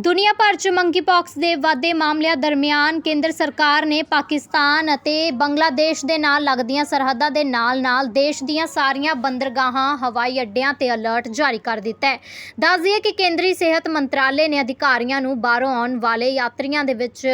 ਦੁਨੀਆ ਭਰ 'ਚ ਮੰਕੀਪੌਕਸ ਦੇ ਵਾਧੇ ਮਾਮਲਿਆਂ ਦਰਮਿਆਨ ਕੇਂਦਰ ਸਰਕਾਰ ਨੇ ਪਾਕਿਸਤਾਨ ਅਤੇ ਬੰਗਲਾਦੇਸ਼ ਦੇ ਨਾਲ ਲੱਗਦੀਆਂ ਸਰਹੱਦਾਂ ਦੇ ਨਾਲ-ਨਾਲ ਦੇਸ਼ ਦੀਆਂ ਸਾਰੀਆਂ ਬੰਦਰਗਾਹਾਂ, ਹਵਾਈ ਅੱਡਿਆਂ ਤੇ ਅਲਰਟ ਜਾਰੀ ਕਰ ਦਿੱਤਾ ਹੈ। ਦੱਸ ਦਈਏ ਕਿ ਕੇਂਦਰੀ ਸਿਹਤ ਮੰਤਰਾਲੇ ਨੇ ਅਧਿਕਾਰੀਆਂ ਨੂੰ ਬਾਹਰੋਂ ਆਉਣ ਵਾਲੇ ਯਾਤਰੀਆਂ ਦੇ ਵਿੱਚ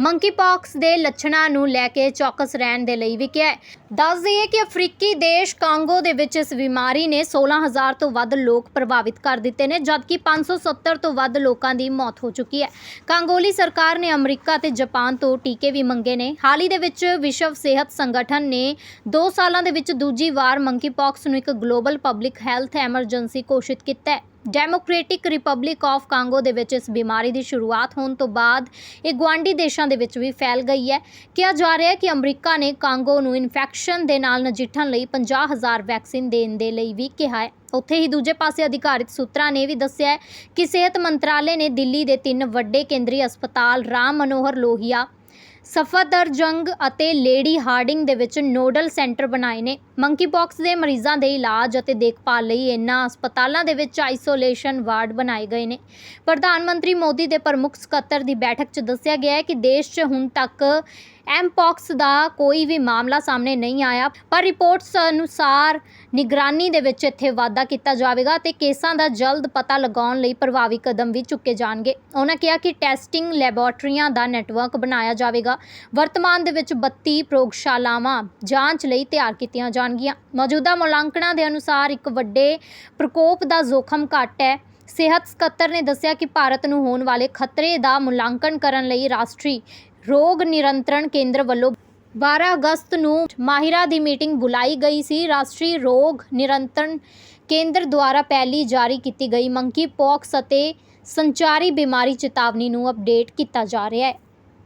ਮੰਕੀਪੌਕਸ ਦੇ ਲੱਛਣਾਂ ਨੂੰ ਲੈ ਕੇ ਚੌਕਸ ਰਹਿਣ ਦੇ ਲਈ ਵੀ ਕਿਹਾ ਹੈ। ਦੱਸ ਦਈਏ ਕਿ ਅਫਰੀਕੀ ਦੇਸ਼ ਕਾਂਗੋ ਦੇ ਵਿੱਚ ਇਸ ਬਿਮਾਰੀ ਨੇ 16000 ਤੋਂ ਵੱਧ ਲੋਕ ਪ੍ਰਭਾਵਿਤ ਕਰ ਦਿੱਤੇ ਨੇ, ਜਦਕਿ 570 ਤੋਂ ਵੱਧ ਲੋਕਾਂ ਦੀ ਮੌਤ ਹੋ ਚੁੱਕੀ ਹੈ। ਕਾਂਗੋਲੀ ਸਰਕਾਰ ਨੇ ਅਮਰੀਕਾ ਤੇ ਜਾਪਾਨ ਤੋਂ ਟੀਕੇ ਵੀ ਮੰਗੇ ਨੇ। ਹਾਲ ਹੀ ਦੇ ਵਿੱਚ ਵਿਸ਼ਵ ਸਿਹਤ ਸੰਗਠਨ ਨੇ 2 ਸਾਲਾਂ ਦੇ ਵਿੱਚ ਦੂਜੀ ਵਾਰ ਮੰਕੀਪੌਕਸ ਨੂੰ ਇੱਕ ਗਲੋਬਲ ਪਬਲਿਕ ਹੈਲਥ ਐਮਰਜੈਂਸੀ ਘੋਸ਼ਿਤ ਕੀਤਾ ਹੈ। ਡੈਮੋਕ੍ਰੈਟਿਕ ਰਿਪਬਲਿਕ ਆਫ ਕਾਂਗੋ ਦੇ ਵਿੱਚ ਇਸ ਬਿਮਾਰੀ ਦੀ ਸ਼ੁਰੂਆਤ ਹੋਣ ਤੋਂ ਬਾਅਦ ਇਹ ਗੁਆਂਢੀ ਦੇਸ਼ਾਂ ਦੇ ਵਿੱਚ ਵੀ ਫੈਲ ਗਈ ਹੈ। ਕਿਹਾ ਜਾ ਰਿਹਾ ਹੈ ਕਿ ਅਮਰੀਕਾ ਨੇ ਕਾਂਗੋ ਨੂੰ ਇਨਫੈਕਸ਼ਨ ਦੇ ਨਾਲ ਨਜਿੱਠਣ ਲਈ 50000 ਵੈਕਸੀਨ ਦੇਣ ਦੇ ਲਈ ਵੀ ਕਿਹਾ ਹੈ। ਉੱਥੇ ਹੀ ਦੂਜੇ ਪਾਸੇ ਅਧਿਕਾਰਿਤ ਸੂਤਰਾਂ ਨੇ ਵੀ ਦੱਸਿਆ ਕਿ ਸਿਹਤ ਮੰਤਰਾਲੇ ਨੇ ਦਿੱਲੀ ਦੇ ਤਿੰਨ ਵੱਡੇ ਕੇਂਦਰੀ ਹਸਪਤਾਲ ਰਾਮ ਮਨੋਹਰ ਲੋਹੀਆ ਸਫਦਰਜੰਗ ਅਤੇ ਲੇਡੀ ਹਾਰਡਿੰਗ ਦੇ ਵਿੱਚ ਨੋਡਲ ਸੈਂਟਰ ਬਣਾਏ ਨੇ। ਮੰਕੀਪੌਕਸ ਦੇ ਮਰੀਜ਼ਾਂ ਦੇ ਇਲਾਜ ਅਤੇ ਦੇਖਭਾਲ ਲਈ ਇਹਨਾਂ ਹਸਪਤਾਲਾਂ ਦੇ ਵਿੱਚ ਆਈਸੋਲੇਸ਼ਨ ਵਾਰਡ ਬਣਾਏ ਗਏ ਨੇ। ਪ੍ਰਧਾਨ ਮੰਤਰੀ ਮੋਦੀ ਦੇ ਪ੍ਰਮੁੱਖ ਸਕੱਤਰ ਦੀ ਬੈਠਕ 'ਚ ਦੱਸਿਆ ਗਿਆ ਹੈ ਕਿ ਦੇਸ਼ 'ਚ ਹੁਣ ਤੱਕ ਐਮਪੌਕਸ ਦਾ ਕੋਈ ਵੀ ਮਾਮਲਾ ਸਾਹਮਣੇ ਨਹੀਂ ਆਇਆ, ਪਰ ਰਿਪੋਰਟਸ ਅਨੁਸਾਰ ਨਿਗਰਾਨੀ ਦੇ ਵਿੱਚ ਇੱਥੇ ਵਾਧਾ ਕੀਤਾ ਜਾਵੇਗਾ ਤੇ ਕੇਸਾਂ ਦਾ ਜਲਦ ਪਤਾ ਲਗਾਉਣ ਲਈ ਪ੍ਰਭਾਵੀ ਕਦਮ ਵੀ ਚੁੱਕੇ ਜਾਣਗੇ। ਉਹਨਾਂ ਕਿਹਾ ਕਿ ਟੈਸਟਿੰਗ ਲੈਬੋਰਟਰੀਆਂ ਦਾ ਨੈਟਵਰਕ ਬਣਾਇਆ ਜਾਵੇਗਾ। ਵਰਤਮਾਨ ਦੇ ਵਿੱਚ 32 ਪ੍ਰਯੋਗਸ਼ਾਲਾਵਾਂ ਜਾਂਚ ਲਈ ਤਿਆਰ ਕੀਤੀਆਂ ਜਾਣਗੀਆਂ। ਮੌਜੂਦਾ ਮੁਲਾਂਕਣਾਂ ਦੇ ਅਨੁਸਾਰ ਇੱਕ ਵੱਡੇ ਪ੍ਰਕੋਪ ਦਾ ਜ਼ੋਖਮ ਘੱਟ ਹੈ। ਸਿਹਤ ਸਕੱਤਰ ਨੇ ਦੱਸਿਆ ਕਿ ਭਾਰਤ ਨੂੰ ਹੋਣ ਵਾਲੇ ਖਤਰੇ ਦਾ ਮੁਲਾਂਕਣ ਕਰਨ ਲਈ ਰਾਸ਼ਟਰੀ ਰੋਗ ਨਿਰੰਤਰਣ ਕੇਂਦਰ ਵੱਲੋਂ 12 ਅਗਸਤ ਨੂੰ ਮਾਹਿਰਾਂ ਦੀ ਮੀਟਿੰਗ ਬੁਲਾਈ ਗਈ ਸੀ। ਰਾਸ਼ਟਰੀ ਰੋਗ ਨਿਰੰਤਰਣ ਕੇਂਦਰ ਦੁਆਰਾ ਪਹਿਲੀ ਜਾਰੀ ਕੀਤੀ ਗਈ ਮੰਕੀ ਪੌਕਸ ਅਤੇ ਸੰਚਾਰੀ ਬਿਮਾਰੀ ਚੇਤਾਵਨੀ ਨੂੰ ਅਪਡੇਟ ਕੀਤਾ ਜਾ ਰਿਹਾ ਹੈ।